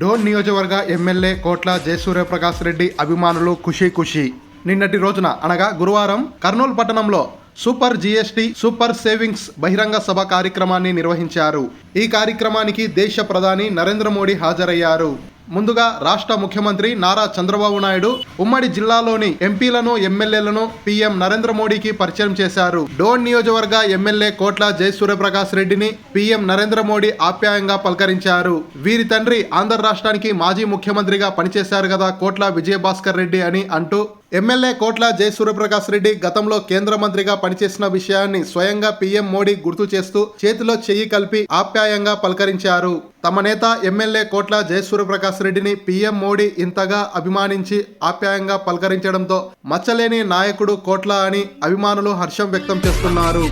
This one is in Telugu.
డోన్ నియోజకవర్గ ఎమ్మెల్యే కోట్ల జయసూర్యప్రకాష్ రెడ్డి అభిమానులు ఖుషీ ఖుషి. నిన్నటి రోజున అనగా గురువారం కర్నూలు పట్టణంలో సూపర్ జీఎస్టీ సూపర్ సేవింగ్స్ బహిరంగ సభ కార్యక్రమాన్ని నిర్వహించారు. ఈ కార్యక్రమానికి దేశ ప్రధాని నరేంద్ర మోడీ హాజరయ్యారు. ముందుగా రాష్ట్ర ముఖ్యమంత్రి నారా చంద్రబాబు నాయుడు ఉమ్మడి జిల్లాలోని ఎంపీలను ఎమ్మెల్యేలను పీఎం నరేంద్ర మోడీకి పరిచయం చేశారు. డోన్ నియోజకవర్గ ఎమ్మెల్యే కోట్ల జయసూర్యప్రకాష్ రెడ్డిని పీఎం నరేంద్ర మోడీ ఆప్యాయంగా పలకరించారు. వీరి తండ్రి ఆంధ్ర రాష్ట్రానికి మాజీ ముఖ్యమంత్రిగా పనిచేశారు కదా కోట్ల విజయభాస్కర్ రెడ్డి అని అంటూ ఎమ్మెల్యే కోట్ల జయ సూర్యప్రకాష్ రెడ్డి గతంలో కేంద్ర మంత్రిగా పనిచేసిన విషయాన్ని స్వయంగా పీఎం మోడీ గుర్తు చేస్తూ చేతిలో చెయ్యి కలిపి ఆప్యాయంగా పలకరించారు. తమ నేత ఎమ్మెల్యే కోట్ల జయ సూర్యప్రకాష్ రెడ్డిని పీఎం మోడీ ఇంతగా అభిమానించి ఆప్యాయంగా పలకరించడంతో మచ్చలేని నాయకుడు కోట్ల అని అభిమానులు హర్షం వ్యక్తం చేస్తున్నారు.